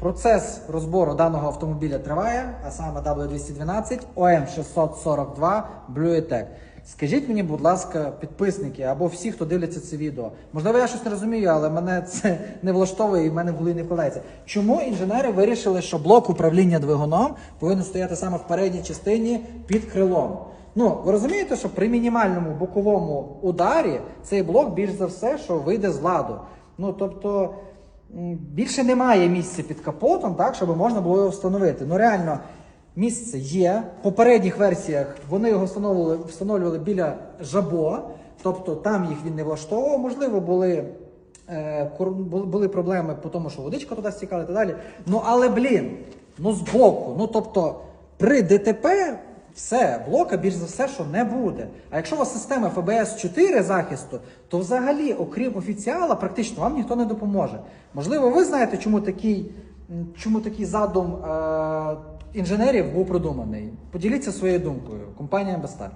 Процес розбору даного автомобіля триває, а саме W212 OM 642 Bluetech. Скажіть мені, будь ласка, підписники або всі, хто дивляться це відео. Можливо, я щось не розумію, але мене це не влаштовує і в мене в голові не вкладається. Чому інженери вирішили, що блок управління двигуном повинен стояти саме в передній частині під крилом? Ну, ви розумієте, що при мінімальному боковому ударі цей блок більш за все, що вийде з ладу. Ну тобто більше немає місця під капотом, так, щоб можна було його встановити. Ну реально, місце є. В попередніх версіях вони його встановлювали, встановлювали біля жабо, тобто там їх він не влаштовував. Можливо, були. е, були- проблеми по тому, що водичка туди стікала і так далі. Ну але блін, ну збоку. Ну тобто при ДТП все, блока більш за все, що не буде. А якщо у вас система ФБС 4 захисту, то взагалі, окрім офіціала, практично вам ніхто не допоможе. Можливо, ви знаєте, чому такий, чому такий задум е- інженерів був продуманий. Поділіться своєю думкою. Компанія Безстар.